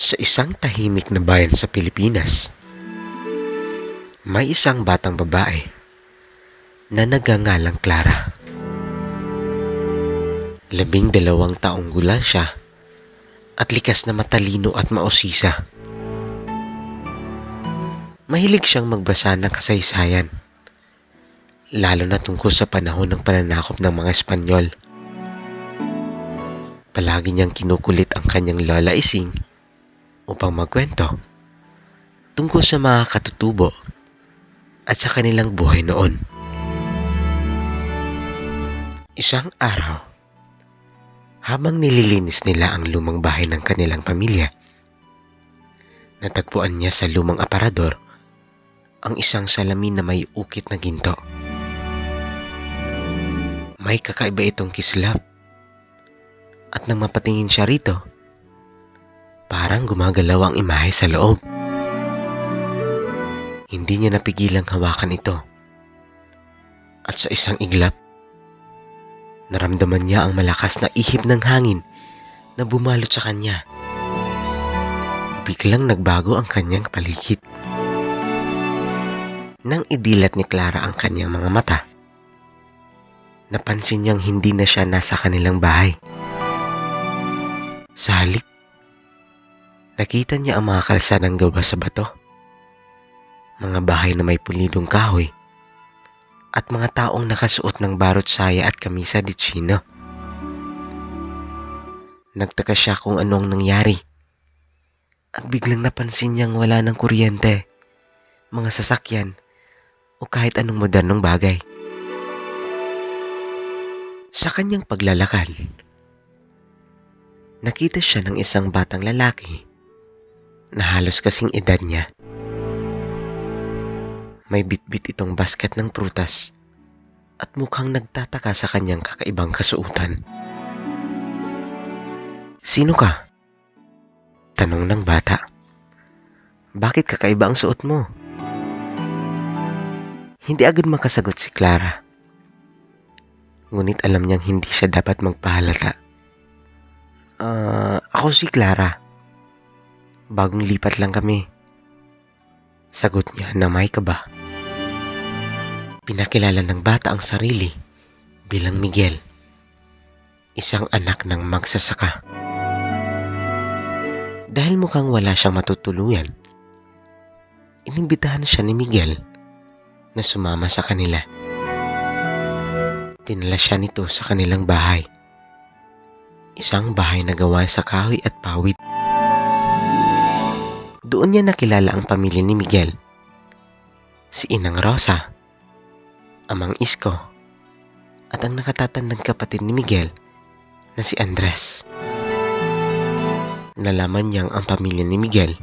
Sa isang tahimik na bayan sa Pilipinas, may isang batang babae na nagangalang Clara. Labing dalawang taong gulang siya at likas na matalino at mausisa. Mahilig siyang magbasa ng kasaysayan, lalo na tungkol sa panahon ng pananakop ng mga Espanyol. Palagi niyang kinukulit ang kanyang lola Ising upang magkwento tungkol sa mga katutubo at sa kanilang buhay noon. Isang araw, habang nililinis nila ang lumang bahay ng kanilang pamilya, natagpuan niya sa lumang aparador ang isang salamin na may ukit na ginto. May kakaiba itong kislap. At nang mapatingin siya rito, parang gumagalaw ang imahe sa loob. Hindi niya napigilang hawakan ito. At sa isang iglap, naramdaman niya ang malakas na ihip ng hangin na bumalot sa kanya. Biglang nagbago ang kanyang paligid. Nang idilat ni Clara ang kanyang mga mata, napansin niyang hindi na siya nasa kanilang bahay. Sa halip, nakita niya ang mga kalsadang gawa sa bato, mga bahay na may pulidong kahoy, at mga taong nakasuot ng barot saya at kamisa di chino. Nagtaka siya kung anong nangyari. At biglang napansin niyang wala ng kuryente, mga sasakyan, o kahit anong modernong bagay. Sa kanyang paglalakad, nakita siya ng isang batang lalaki na halos kasing edad niya. May bitbit itong basket ng prutas at mukhang nagtataka sa kanyang kakaibang kasuutan. Sino ka? Tanong ng bata. Bakit kakaiba ang suot mo? Hindi agad makasagot si Clara. Ngunit alam niyang hindi siya dapat magpahalata. Ah, ako si Clara. Bagong lipat lang kami. Sagot niya na may kaba. Pinakilala ng bata ang sarili bilang Miguel, isang anak ng magsasaka. Dahil mukhang wala siyang matutuluyan, inimbitahan siya ni Miguel na sumama sa kanila. Tinala siya nito sa kanilang bahay. Isang bahay na gawa sa kahoy at pawid. Doon niya nakilala ang pamilya ni Miguel. Si Inang Rosa, Amang Isko, at ang nakatatandang kapatid ni Miguel na si Andres. Nalaman niyang ang pamilya ni Miguel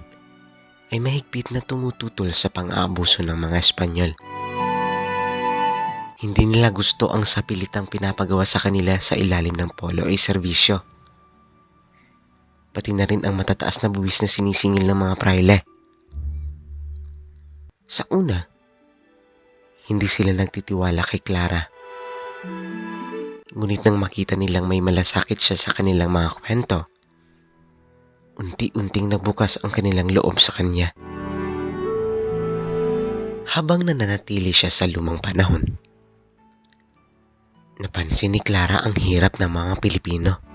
ay mahigpit na tumututol sa pang-aabuso ng mga Espanyol. Hindi nila gusto ang sapilitang pinapagawa sa kanila sa ilalim ng polo ay serbisyo. Pati na rin ang matataas na buwis na sinisingil ng mga praile. Sa una, hindi sila nagtitiwala kay Clara. Ngunit nang makita nilang may malasakit siya sa kanilang mga kwento, unti-unting nabukas ang kanilang loob sa kanya. Habang nananatili siya sa lumang panahon, napansin ni Clara ang hirap ng mga Pilipino.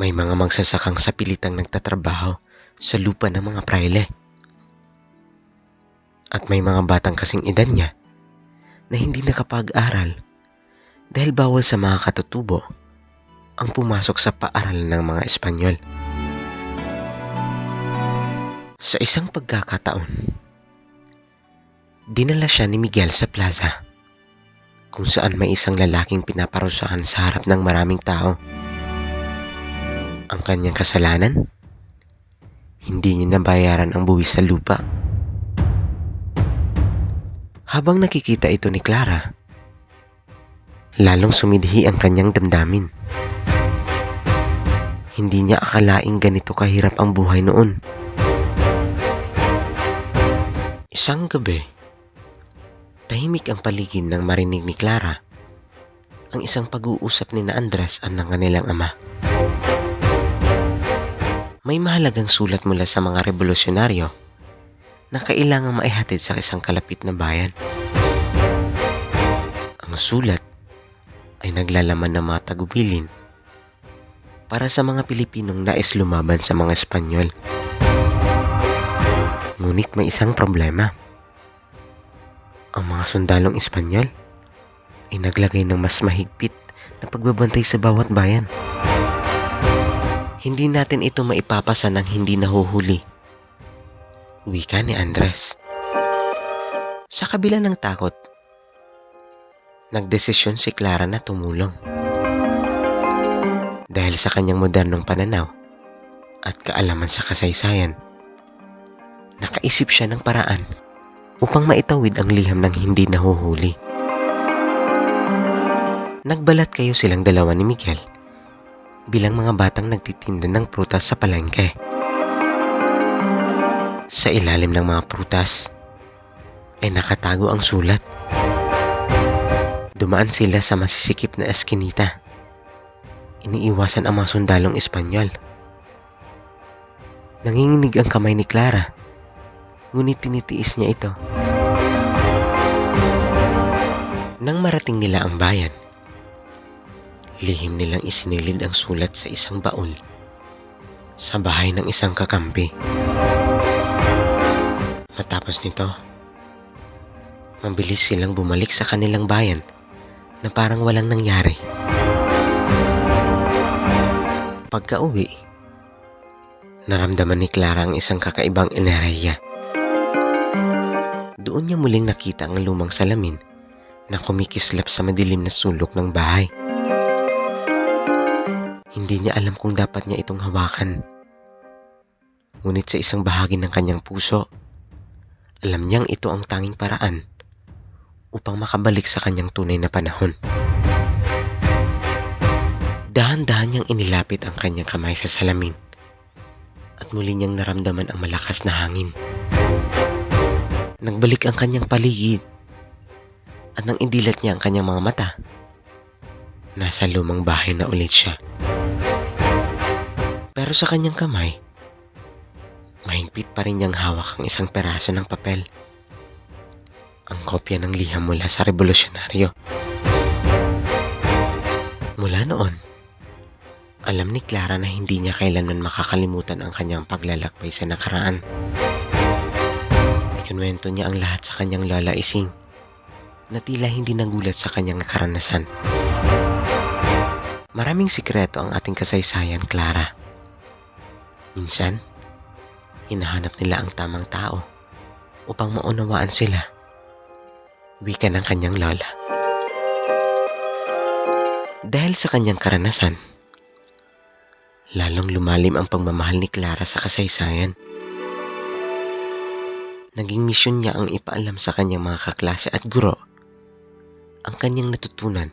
May mga magsasakang sa pilitang nagtatrabaho sa lupa ng mga praile. At may mga batang kasing edad niya na hindi nakapag-aral dahil bawal sa mga katutubo ang pumasok sa paaralan ng mga Espanyol. Sa isang pagkakataon, dinala siya ni Miguel sa plaza kung saan may isang lalaking pinaparusahan sa harap ng maraming tao. Ang kanyang kasalanan? Hindi niya nabayaran ang buwis sa lupa. Habang nakikita ito ni Clara, lalong sumidhi ang kanyang damdamin. Hindi niya akalaing ganito kahirap ang buhay noon. Isang gabi, tahimik ang paligid nang marinig ni Clara ang isang pag-uusap ni na Andres at ng kanilang ama. May mahalagang sulat mula sa mga revolusyonaryo na kailangang maihatid sa isang kalapit na bayan. Ang sulat ay naglalaman ng mga tagubilin para sa mga Pilipinong nais lumaban sa mga Espanyol. Ngunit may isang problema. Ang mga sundalong Espanyol ay naglagay ng mas mahigpit na pagbabantay sa bawat bayan. Hindi natin ito maipapasa ng hindi nahuhuli. Wika ni Andres. Sa kabila ng takot, nagdesisyon si Clara na tumulong. Dahil sa kanyang modernong pananaw at kaalaman sa kasaysayan, nakaisip siya ng paraan upang maitawid ang liham ng hindi nahuhuli. Nagbalat kayo silang dalawa ni Miguel bilang mga batang nagtitinda ng prutas sa palengke. Sa ilalim ng mga prutas ay nakatago ang sulat. Dumaan sila sa masisikip na eskinita. Iniiwasan ang mga sundalong Espanyol. Nanginginig ang kamay ni Clara, ngunit tinitiis niya ito. Nang marating nila ang bayan, lihim nilang isinilid ang sulat sa isang baul sa bahay ng isang kakampi. Matapos nito, mabilis silang bumalik sa kanilang bayan na parang walang nangyari. Pagka-uwi, naramdaman ni Clara ang isang kakaibang enerhiya. Doon niya muling nakita ang lumang salamin na kumikislap sa madilim na sulok ng bahay. Hindi niya alam kung dapat niya itong hawakan. Ngunit sa isang bahagi ng kanyang puso, alam niyang ito ang tanging paraan upang makabalik sa kanyang tunay na panahon. Dahan-dahan niyang inilapit ang kanyang kamay sa salamin at muli niyang naramdaman ang malakas na hangin. Nagbalik ang kanyang paligid at nang indilat niya ang kanyang mga mata, nasa lumang bahay na ulit siya. Pero sa kanyang kamay, mahigpit pa rin niyang hawak ang isang peraso ng papel. Ang kopya ng liham mula sa revolusyonaryo. Mula noon, alam ni Clara na hindi niya kailanman makakalimutan ang kanyang paglalakbay sa nakaraan. Ikinwento niya ang lahat sa kanyang lola Ising na tila hindi nagulat sa kanyang karanasan. Maraming sikreto ang ating kasaysayan, Clara. Minsan, hinahanap nila ang tamang tao upang maunawaan sila. Wika ng kanyang lola. Dahil sa kanyang karanasan, lalong lumalim ang pagmamahal ni Clara sa kasaysayan. Naging misyon niya ang ipaalam sa kanyang mga kaklase at guro ang kanyang natutunan.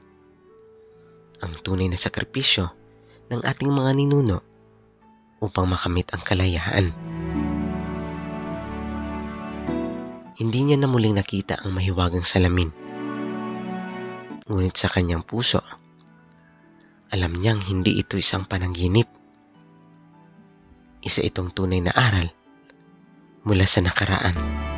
Ang tunay na sakripisyo ng ating mga ninuno upang makamit ang kalayaan. Hindi niya na muling nakita ang mahiwagang salamin. Ngunit sa kanyang puso, alam niyang hindi ito isang panaginip. Isa itong tunay na aral mula sa nakaraan.